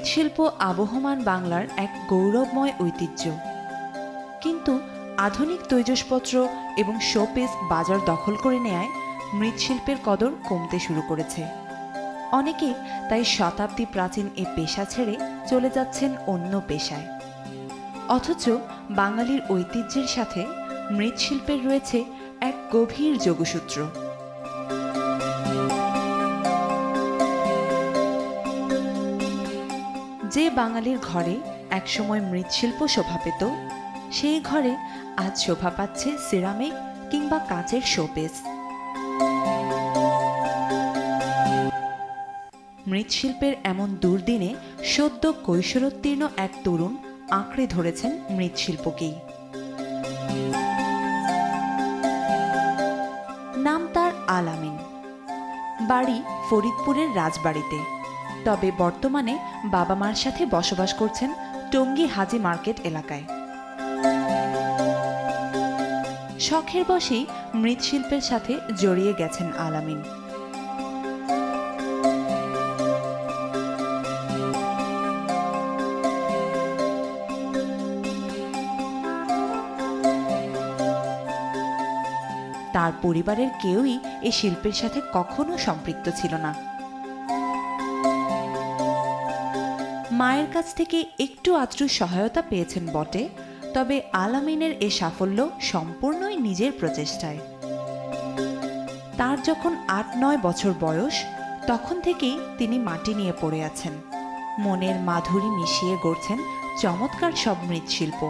মৃৎশিল্প আবহমান বাংলার এক গৌরবময় ঐতিহ্য। কিন্তু আধুনিক তৈজসপত্র এবং শোপিস বাজার দখল করে নেয় মৃৎশিল্পের কদর কমতে শুরু করেছে। অনেকে তাই শতাব্দী প্রাচীন এ পেশা ছেড়ে চলে যাচ্ছেন অন্য পেশায়। অথচ বাঙালির ঐতিহ্যের সাথে মৃৎশিল্পের রয়েছে এক গভীর যোগসূত্র। যে বাঙালির ঘরে একসময় মৃৎশিল্প শোভা পেত, সেই ঘরে আজ শোভা পাচ্ছে সিরামিক কিংবা কাঁচের শোপিস মৃৎশিল্পের এমন দুর্দিনে সদ্য কৈশোরোত্তীর্ণ এক তরুণ আঁকড়ে ধরেছেন মৃৎশিল্পকেই। নাম তার আলামিন বাড়ি ফরিদপুরের রাজবাড়িতে। তবে বর্তমানে বাবা মার সাথে বসবাস করছেন টঙ্গী হাজি মার্কেট এলাকায়। শখের বশেই মৃৎশিল্পের সাথে জড়িয়ে গেছেন আলামিন। তার পরিবারের কেউই এই শিল্পের সাথে কখনো সম্পৃক্ত ছিল না। মায়ের কাছ থেকে একটু আত্রু সহায়তা পেয়েছেন বটে, তবে আলামিনের এ সাফল্য সম্পূর্ণই নিজের প্রচেষ্টায়। তার যখন আট নয় বছর বয়স, তখন থেকেই তিনি মাটি নিয়ে পড়ে আছেন। মনের মাধুরী মিশিয়ে গড়ছেন চমৎকার সব মৃৎশিল্প।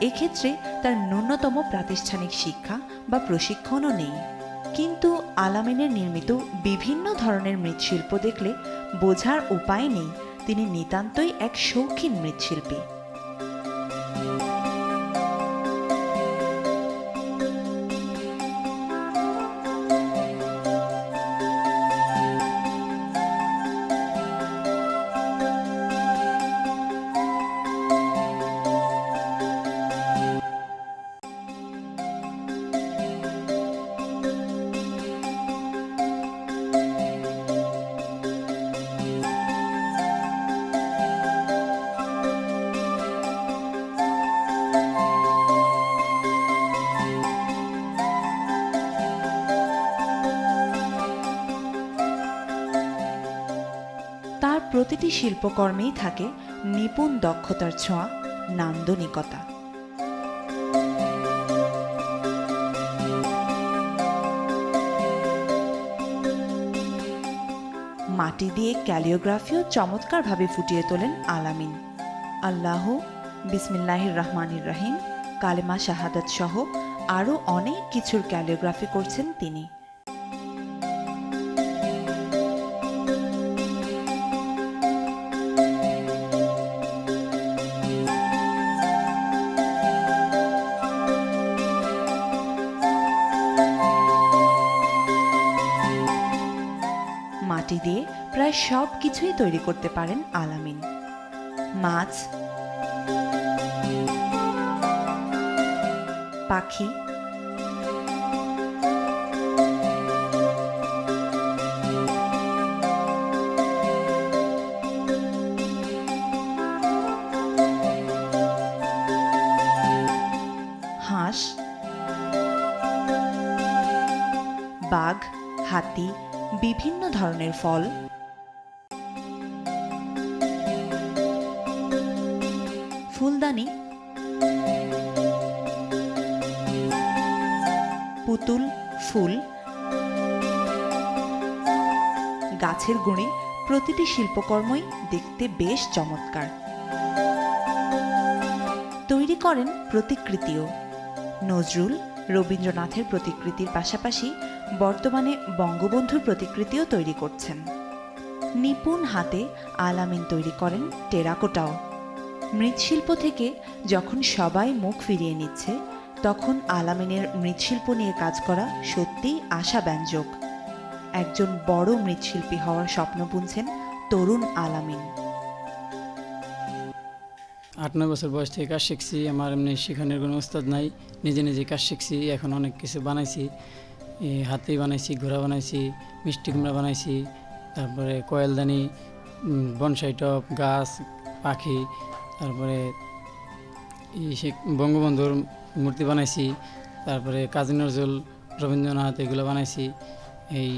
এক্ষেত্রে তার ন্যূনতম প্রাতিষ্ঠানিক শিক্ষা বা প্রশিক্ষণও নেই। কিন্তু আলামিনের নির্মিত বিভিন্ন ধরনের মৃৎশিল্প দেখলে বোঝার উপায় নেই তিনি নিতান্তই এক শৌখিন মৃৎশিল্পী। তার প্রতিটি শিল্পকর্মেই থাকে নিপুণ দক্ষতার ছোঁয়া, নান্দনিকতা। মাটি দিয়ে ক্যালিওগ্রাফিও চমৎকারভাবে ফুটিয়ে তোলেন আলামিন। আল্লাহ বিসমিল্লাহির রহমানির রহিম, কালেমা শাহাদাত সহ আরও অনেক কিছুর ক্যালিওগ্রাফি করছেন তিনি। প্রায় সব কিছুই তৈরি করতে পারেন আলামিন। মাছ, পাখি, হাঁস, বাঘ, হাতি, বিভিন্ন ধরনের ফল ফুলদানি পুতুল, ফুল। গাছের গুণে প্রতিটি শিল্পকর্মই দেখতে বেশ চমৎকার। তৈরি করেন প্রতিকৃতিও। নজরুল, রবীন্দ্রনাথের প্রতিকৃতির পাশাপাশি বর্তমানে বঙ্গবন্ধুর প্রতিকৃতিও তৈরি করছেন। নিপুণ হাতে আলামিন তৈরি করেন টেরাকোটাও। মৃৎশিল্প থেকে যখন সবাই মুখ ফিরিয়ে নিচ্ছে, তখন আলামিনের মৃৎশিল্প নিয়ে কাজ করা সত্যিই আশাব্যঞ্জক। একজন বড় মৃৎশিল্পী হওয়ার স্বপ্ন বুনছেন তরুণ আলামিন। আট, নয় বছর বয়স থেকে কাজ শিখছি, আমার এমনি শেখানোর কোনো উস্তাদ নাই, নিজে নিজে কাজ শিখছি, এখন অনেক কিছু বানাইছি হাতি বানাইছি, ঘোড়া বানাইছি, মিষ্টি কুমড়া বানাইছি, তারপরে কয়েলদানি বনসাই টপ গাছ, পাখি তারপরে বঙ্গবন্ধুর মূর্তি বানাইছি, তারপরে কাজী নজরুল রবীন্দ্রনাথ এগুলো বানাইছি। এই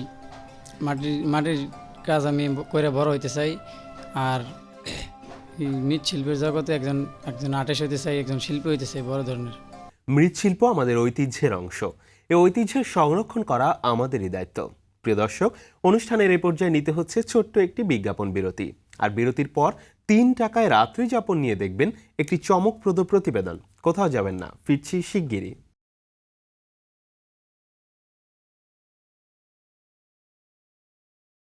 মাটির মাটির কাজ আমি করে বড় হইতে চাই। আর মৃৎশিল্পের জগতে একজন একজন আর্টিস্ট হইতে চাই, একজন শিল্পী হইতে চাই, বড় ধরনের। মৃৎশিল্প আমাদের ঐতিহ্যের অংশ। এই ঐতিহ্যের সংরক্ষণ করা আমাদেরই দায়িত্ব। প্রিয় দর্শক, অনুষ্ঠানের এই পর্যায়ে নিতে হচ্ছে ছোট্ট একটি বিজ্ঞাপন বিরতি। আর বিরতির পর তিন টাকায় রাত্রি যাপন নিয়ে দেখবেন একটি চমকপ্রদ প্রতিবেদন। কোথাও যাবেন না। ফিরছি শিগগিরই।